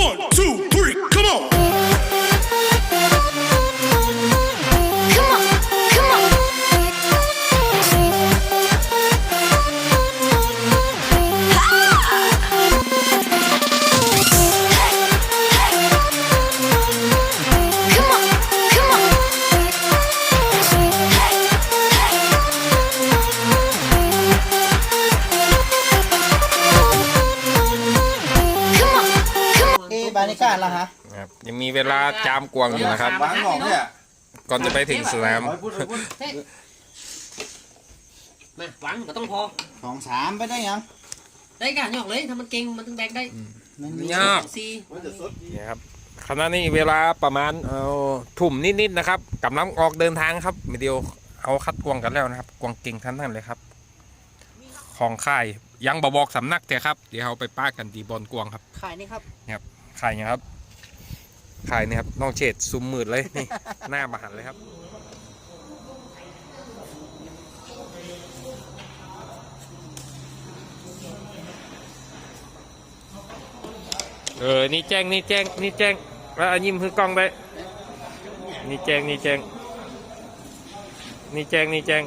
One, two, ยังมีเวลาจามกวางอยู่นะครับวางของเนี่ยก่อนจะไปถึงสนามร้อยพูดร้อยพูดมาหวังก็ต้องพอ สองสามไปได้ยังได้การหยอกเลยถ้ามันเก่งมันถึงแบกได้มันมียากซีมันจะสดนี่ครับขณะนี้เวลาประมาณเอาทุ่มนิดๆนะครับกำลังออกเดินทางครับวิดีโอเอาคัดกวางกันแล้วนะครับ กวางเก่งทั้งนั้นเลยครับ ของค่ายยังบบอกสำนักเถอะครับ เดี๋ยวเราไปป้ากันดีบอลกวางครับขายนี่ครับขายยังครับ ขายนี่ครับน้องเฉดซุมมืดเลยนี่หน้ามาหันเลยครับเออ นี่แจ้ง นี่แจ้ง นี่แจ้งแล้วอันยิ้มคือกล้องได้นี่แจ้ง นี่แจ้ง นี่แจ้ง นี่แจ้ง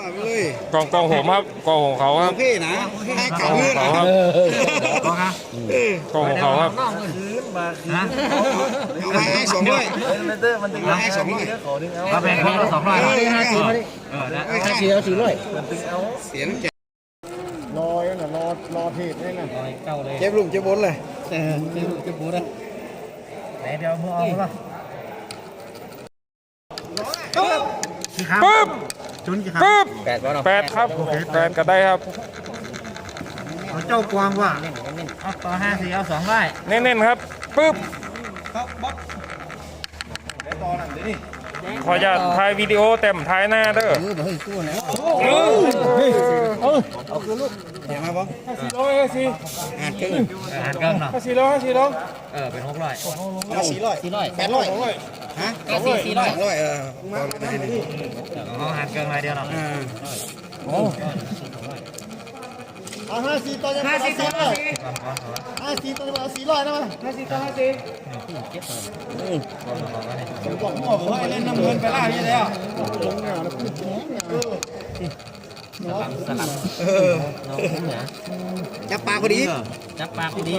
มาไปเลยกล้องกล้องผมครับกล้องของเขาครับพี่นะให้กกัล้บองขมือองเขานะครับกล้องของเขาครับเอาให้ให้สองด้วยให้สองด้วยมาแบ่งให้สองร้อยเออห้าสิบเออนะห้าสิบเอาสี่ร้อยเสียงเจ็บรอน่ะรอรอทีนี่น่ะเก้าเลยเจ็บลุงเจ็บบนเลยเออจะจะปูนะไหนเดี๋ยวมือออกป่ะปึ๊บ จุนกี่ครับปึ๊บแปดวะเนาะแปดครับแปดก็ได้ครับเอาเจ้ากวางว่ะเอาต่อห้าสี่เอาสองร้อยเน้นๆครับปึ๊บขออย่าตถ่ายวิดีโอเต็มถ่ายหน้าเด้อเออเฮ้ยสู้นะเออ เห็นไหมบอสสี่ร้อยสี่อ่านเก่งหันเกินเนาะสี่ร้อยสี่ร้อยเออเป็นหกร้อยเอาสี่ร้อยสี่ร้อยแปดร้อยฮะห้าสี่สี่ร้อยร้อยเออตอนได้นี่เอาหันเกินมาเดียวเนาะอ่าเอาห้าสี่ต่อจะห้าสี่ต่อห้าสี่ต่อจะเอาสี่ร้อยนะมั้ยห้าสี่ต่อห้าสี่บอกหมอบอกให้เล่นน้ำเงินไปล่าที่แล้วลงหนาแล้วขึ้นแข็งเออจับปลาพอดีจับปากดี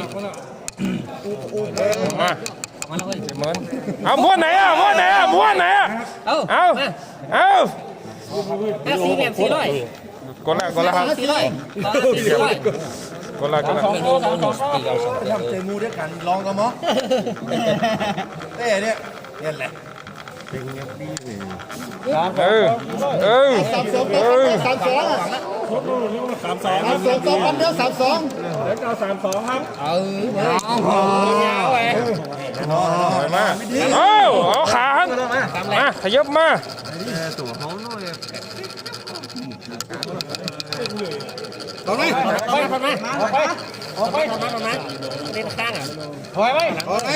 มามาแล้วเว้ยเจ็ดหมื่นเอาม้วนไหนอะม้วนไหนอะม้วนไหนอะเอ้าเอาเอาห้าสี่แบบสี่ร้อยกดละกดละครับสี่ร้อยต่อห้าสี่สี่ร้อยกดละกดละทำเจมูด้วยกันลองกันมั้งเต้เนี่ยเนี่ยแหละ เออเออสามสองเออสามสองสามสองสามสองสองพันเดียวสามสองถอยมาเอาเอาขาหันมาขยับมาตรงนี้ไปทำไมออกไปออกไปทำไมทำไมเล่นข้างอะถอยไปถอยไป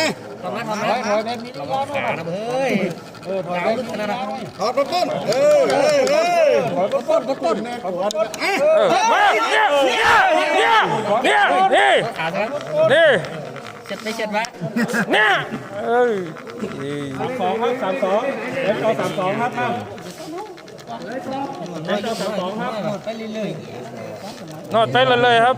ทำไมทำไมถอยเล่นขานะเฮ้ย เออถอยขนาดนั้นถอดรถต้นเออเออเออเออมาเนี่ยเนี่ยเนี่ยเนี่ยนี่ขาใช่ไหมนี่เช็ดไม่เช็ดวะเนี่ยเอ้ยสองครับสามสองเอฟจอสามสองครับท่านเอฟจอสามสองครับไปเรื่อย นอดไปเลยครับ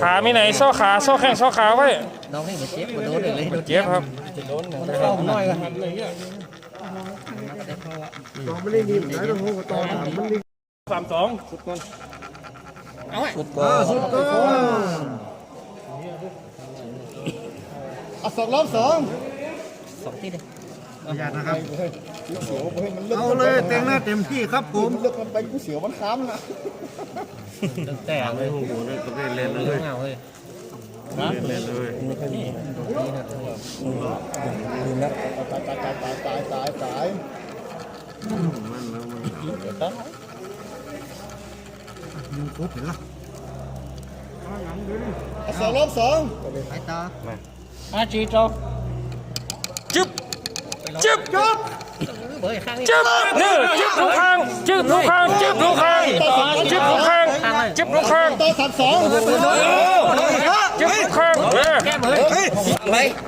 ขามีไหนซ้อขาซ้อแข้งซ้อขาไว้น้องนี่มัเจ็บมัโดนเลยมัเจ็บครับมันเข้หน่อยกันตอไม่ได้ดีเหมือนกันตองตองมันดีสามสองสุดก่อนเอาไว้สุดก่อนสุดก่อนอสองรอบสองสองที่เลยประหยันะครับ เอาเลยเต็มหน้าเต็มที่ครับผมเลือกมันไปกูเสียวมันค้ำนะแต่เลยหูเลยก็เล่นเลยเงาเลยตายตายตายตายตายตายตายเสองรอบสองอาจีโจ้จึ๊บจึ๊บ จึ๊บนี่จึ๊บทุกครั้งจึ๊บทุกครั้งจึ๊บทุกครั้งจึ๊บทุกครั้งจึ๊บทุกครั้งต่อสามสองจึ๊บทุกครั้งเออ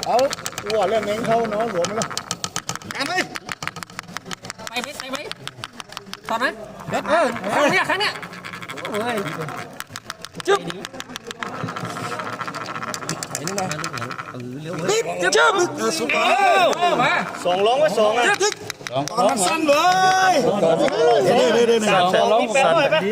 เอาหัวเรื่องเองเขาเนาะหลวมแล้วไปไหมไปไหมตอนนั้นเออครั้งเนี้ยครั้งเนี้ยจึ๊บจึ๊บมาสองร้องไว้สองอะ มันสั้นเลยเดี๋ยวเดี๋ยวเดี๋ยวสองร้องสั่นป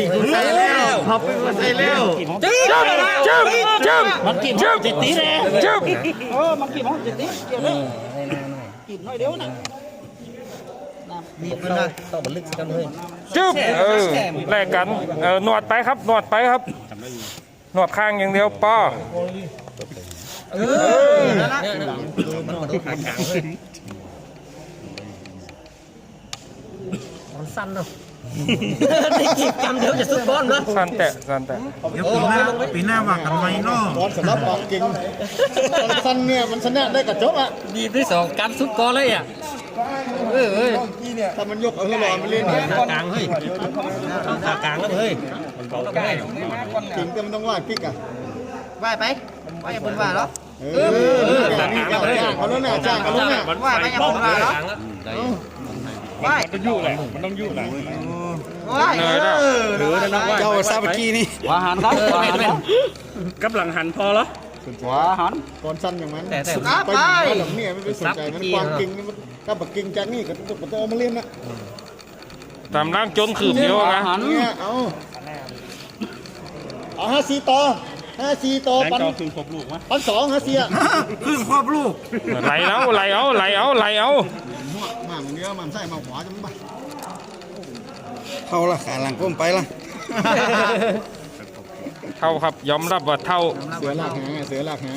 ีกใส่แล้วพับไปใส่แล้วจึ๊บจึ๊บจึ๊บมันกินจึ๊บจิตตีเลยจึ๊บเออมันกี่โมงเจ็ดนี้เกี่ยวเลยกินน้อยเดียวนะจึ๊บเออแลกกันเออหนวดไปครับหนวดไปครับ หนวดข้างอย่างเดียวป้อสั้นเนาะนี่กินกำเดียวจะสุดบอลเลยสั้นแตะสั้นแตะเดี๋ยวปีหน้าปีหน้าว่ากันไหมเนาะตอนสำหรับของจริงสั้นเนี่ยมันชนะได้กับจบอะดีที่สองกำสุดกอลเลยอะเออ ถ้ามันยกเอาให้รอมันเล่นเนี่ยกลางเฮ้ยขากลางแล้วเฮ้ยจริงแต่มันต้องว่ากิ๊กอะว่าไปว่าอย่าบนว่าเหรอเออจ้างเขาแล้วน่ะจ้างเขาแล้วน่ะว่าไปอย่าบนว่าเหรอว่ามันต้องยู่แหละมันต้องยู่แหละว่าเนยแล้วหรือนะว่าเจ้าซาบกี้นี่ว่าหันครับว่าหันกำลังหันพอแล้ว ว่าหัน ตอนสั้นอย่างนั้นแต่แต่ไปหลังเนี่ยไม่ไปสนใจมันความจริงถ้าบักกิงจากนี่ก็ต้องเอามาเล่นนะตามร่างจนขืบเดียวนะเนี่ยเอาเอาห้าสี่ต่อห้าสี่ต่อแรงปันจอคืนครบลูกมั้ยปันสองห้าสี่อะพึ่งครอบลูกไหลเอาไหลเอาไหลเอาไหลเอามาเหมือนเดียวมันใส่มาขวาจังไปเข้าละขาหลังก้มไปละ เท่าครับยอมรับว่าเท่า เสือลากหางเสือลากหาง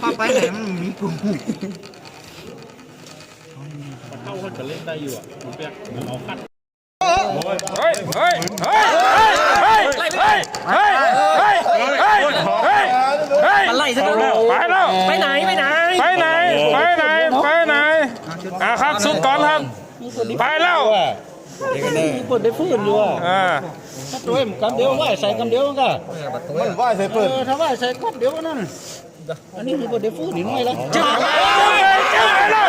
เข้าไปไหนมันมีกลุ่มเข้าเขาจะเล่นได้อยู่อะผมเปียกเอาคัดเฮ้ยเฮ้ยเฮ้ยเฮ้ยเฮ้ยเฮ้ยเฮ้ยเฮ้ยเฮ้ยเฮ้ยไล่ซะดูไปแล้วไปไหนไปไหนไปไหนไปไหนไปไหนอะครับสุดก่อนครับไปแล้ว เปิดได้ฟื้นอยู่อะอ่าตัวเอ็มกำเดียวไหวใส่กำเดียวก็มันว่าใส่เปิดเออถ้าไหวใส่กำเดียวนั่นอันนี้คือเปิดได้ฟื้นนิดหน่อยแล้วจึ๊บจึ๊บไปแล้ว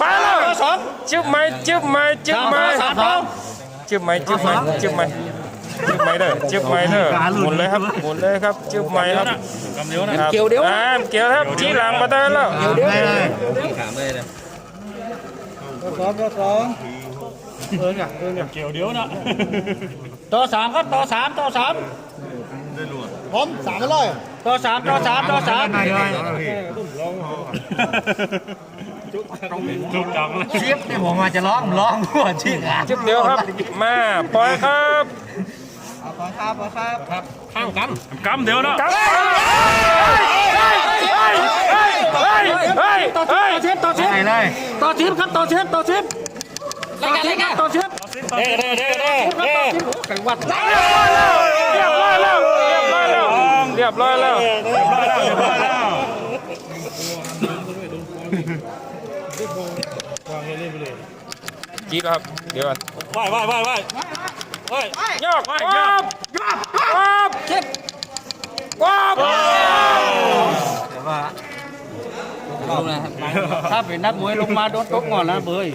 ไปแล้วจึ๊บไหมจึ๊บไหมจึ๊บไหมสามสองจึ๊บไหมจึ๊บไหมจึ๊บไหมจึ๊บไหมเด้อจึ๊บไหมเด้อหมุนเลยครับหมุนเลยครับจึ๊บไหมครับกำเดียวนะเกี่ยวเดียวอ่าเกี่ยวครับที่หลังมาได้แล้วได้เลยสองสอง เกี่ยวเดียวนะต่อสามครับต่อสามต่อสามพร้อมสามร้อยต่อสามต่อสามต่อสามได้เลยจุกจังเลยเชียบเนี่ยผมมาจะร้องร้องหัวชื่ออะจึ๊บเดียวครับ มาปล่อยครับขอครับขอครับครับข้างกกำเดียวนะกลับไปเฮ้ยเฮ้ยเฮ้ยเฮ้ยเฮ้ยำต่อเฮ้ยเชฟต่อเชฟได้เลยต่อเชฟครับต่อเชฟต่อเชฟ ต่อเชฟต่อเชฟเด้เด้เด้เด้เด้ไก่วัดเรียบร้อยแล้วเรียบร้อยแล้วเรียบร้อยแล้วเรียบร้อยแล้วเรียบร้อยแล้วจีบครับเดี๋ยวก่อนว่ายว่ายว่ายว่ายว่ายยอกยอกยอกวับเช็ดวับถ้าเป็นนักมวยลงมาโดนตกก่อนนะเบย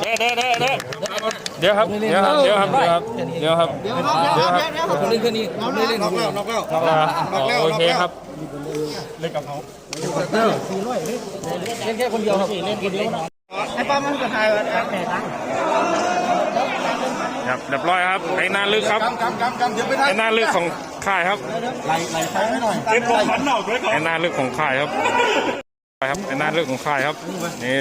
เด้เด้เด้เด้เดี๋ยวครับ เดี๋ยวครับ เดี๋ยวครับ เดี๋ยวครับ เดี๋ยวครับ เดี๋ยวครับคนนี้คนนี้น็อกแล้วน็อกแล้วน็อกแล้วอ่าโอเคครับเล่นแค่คนเดียวครับเล่นคนเดียวนะไอ้ป้ามันก็ทายว่าแม่ตั้งครับเรียบร้อยครับไอ้หน้าลึกครับกำกำกำเดี๋ยวไปทัไอ้หน้าลึกของค่ายครับไหลไหลใช้ไม่หน่อยเจ็บลงหันหนอกด้วยเขาไอ้นาลึกของค่ายครับไปครับไอ้นาลึกของค่ายครับนี่